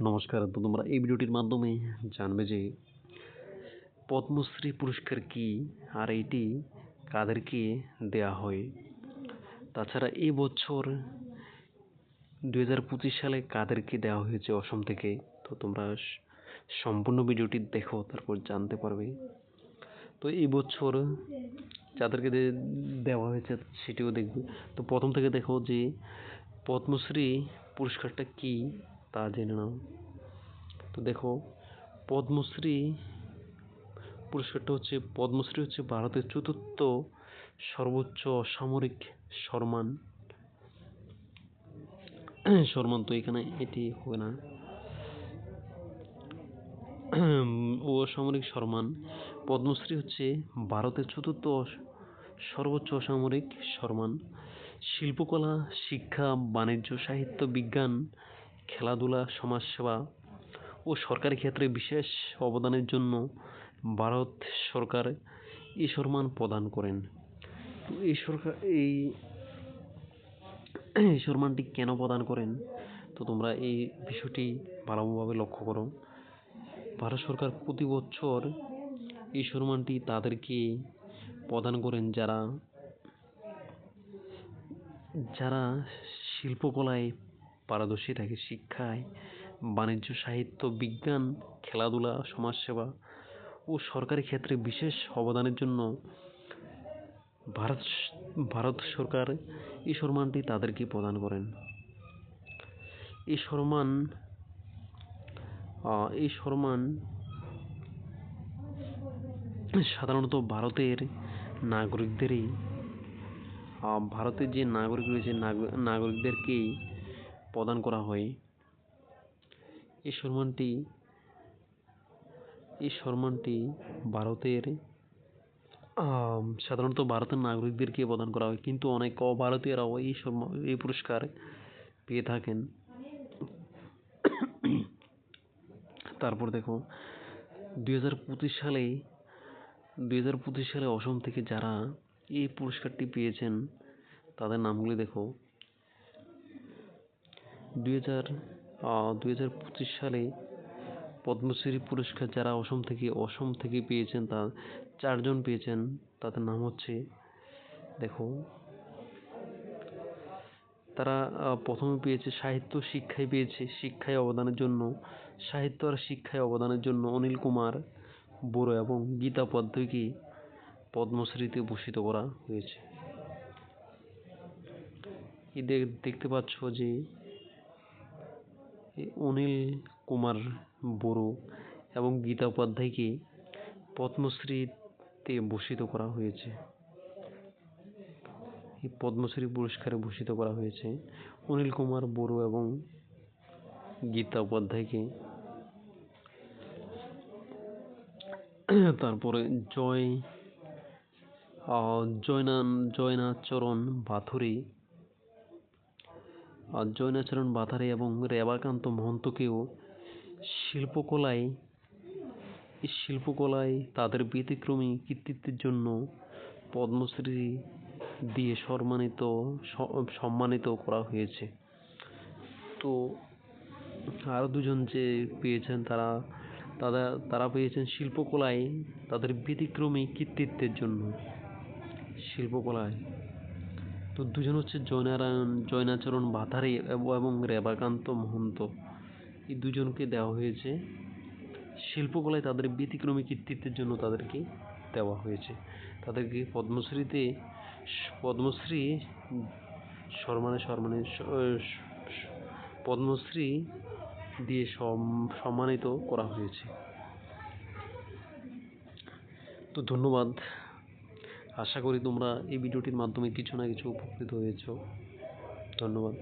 নমস্কার, তো তোমরা এই ভিডিওটির মাধ্যমে জানবে যে পদ্মশ্রী পুরস্কার কি আর এটি কাদেরকে দেয়া হয়? তাছাড়া এই বছর দু হাজার পঁচিশ সালে কাদেরকে দেওয়া হয়েছে অসম থেকে। তো তোমরা সম্পূর্ণ ভিডিওটি দেখো, তারপর জানতে পারবে। তো এই বছর যাদেরকে দেওয়া হয়েছে সেটিও দেখবে। তো প্রথম থেকে দেখো যে পদ্মশ্রী পুরস্কারটা কি তা জেনে নাও। তো দেখো, পদ্মশ্রী পুরস্কারটা হচ্ছে, পদ্মশ্রী হচ্ছে ভারতের চতুর্থ সর্বোচ্চ অসামরিক সম্মান সম্মান তো এখানে এটি হবে না। ও অসামরিক সম্মান পদ্মশ্রী হচ্ছে ভারতের চতুর্থ সর্বোচ্চ অসামরিক সম্মান শিল্পকলা, শিক্ষা, বাণিজ্য, সাহিত্য, বিজ্ঞান খেলাধুলা, সমাজসেবা ও সরকারি ক্ষেত্রে বিশেষ অবদানের জন্য ভারত সরকার এই সম্মান প্রদান করেন। তো এই সরকার, এই এই সম্মানটি কেন প্রদান করেন? তো তোমরা এই বিষয়টি ভালোভাবে লক্ষ্য করো। ভারত সরকার প্রতি বছর এই সম্মানটি তাদেরকে প্রদান করেন যারা যারা শিল্পকলায় পারদর্শী থাকে শিক্ষায়, বাণিজ্য, সাহিত্য, বিজ্ঞান, খেলাধুলা, সমাজসেবা ও সরকারি ক্ষেত্রে বিশেষ অবদানের জন্য ভারত ভারত সরকার এই সম্মানটি তাদেরকে প্রদান করেন। এই সম্মান এই সম্মান সাধারণত ভারতের নাগরিকদেরই ভারতের যে নাগরিক রয়েছে, নাগ- নাগরিকদেরকেই প্রদান করা হয়। এই সম্মানটি এই সম্মানটি ভারতের সাধারণত ভারতের নাগরিকদেরকে প্রদান করা হয়। কিন্তু অনেক অভারতীয়রাও এই সম্মান এই পুরস্কার পেয়ে থাকেন। তারপর দেখো, দুই হাজার পঁচিশ সালে, দুই হাজার পঁচিশ সালে অসম থেকে যারা এই পুরস্কারটি পেয়েছেন, তাদের নামগুলি দেখো। দুই হাজার দুই হাজার পঁচিশ সালে পদ্মশ্রী পুরস্কার যারা অসম থেকে অসম থেকে পেয়েছেন তা চারজন পেয়েছেন। তাদের নাম হচ্ছে, দেখো, তারা প্রথমে পেয়েছে সাহিত্য শিক্ষায় পেয়েছে, শিক্ষায় অবদানের জন্য, সাহিত্য আর শিক্ষায় অবদানের জন্য অনিল কুমার বড়ো এবং গীতা পদ্মকে পদ্মশ্রীতে ভূষিত করা হয়েছে। দেখতে পাচ্ছ যে অনিল কুমার বড়ো এবং গীতা উপাধ্যায়কে পদ্মশ্রীতে ভূষিত করা হয়েছে। এই পদ্মশ্রী পুরস্কারে ভূষিত করা হয়েছে অনিল কুমার বড়ো এবং গীতা উপাধ্যায়কে। তারপরে জয় জয়নান, জয়নাচরণ বাথুরি জয়নাচরণ বাথারে এবং রেবাকান্ত মহন্তকেও শিল্পকলায় শিল্পকলায় তাদের ব্যতিক্রমী কৃতিত্বের জন্য পদ্মশ্রী দিয়ে সম্মানিত সম্মানিত করা হয়েছে। তো আরও দুজন যে পেয়েছেন তারা তারা তারা পেয়েছেন শিল্পকলায় তাদের ব্যতিক্রমী কৃতিত্বের জন্য। শিল্পকলায় তো দুজন হচ্ছে জয়নারায়ণ, জয়নাচরণ ভাতারে এবং রেবাকান্ত মহন্ত। এই দুজনকে দেওয়া হয়েছে। শিল্পকলায় তাদের ব্যতিক্রমী কৃতিত্বের জন্য তাদেরকে দেওয়া হয়েছে। তাদেরকে পদ্মশ্রীতে পদ্মশ্রী সম্মানে সম্মানে পদ্মশ্রী দিয়ে সম- সম্মানিত করা হয়েছে। তো ধন্যবাদ। আশা করি তোমরা এই ভিডিওটির মাধ্যমে কিছু না কিছু উপকৃত হয়েছো। ধন্যবাদ।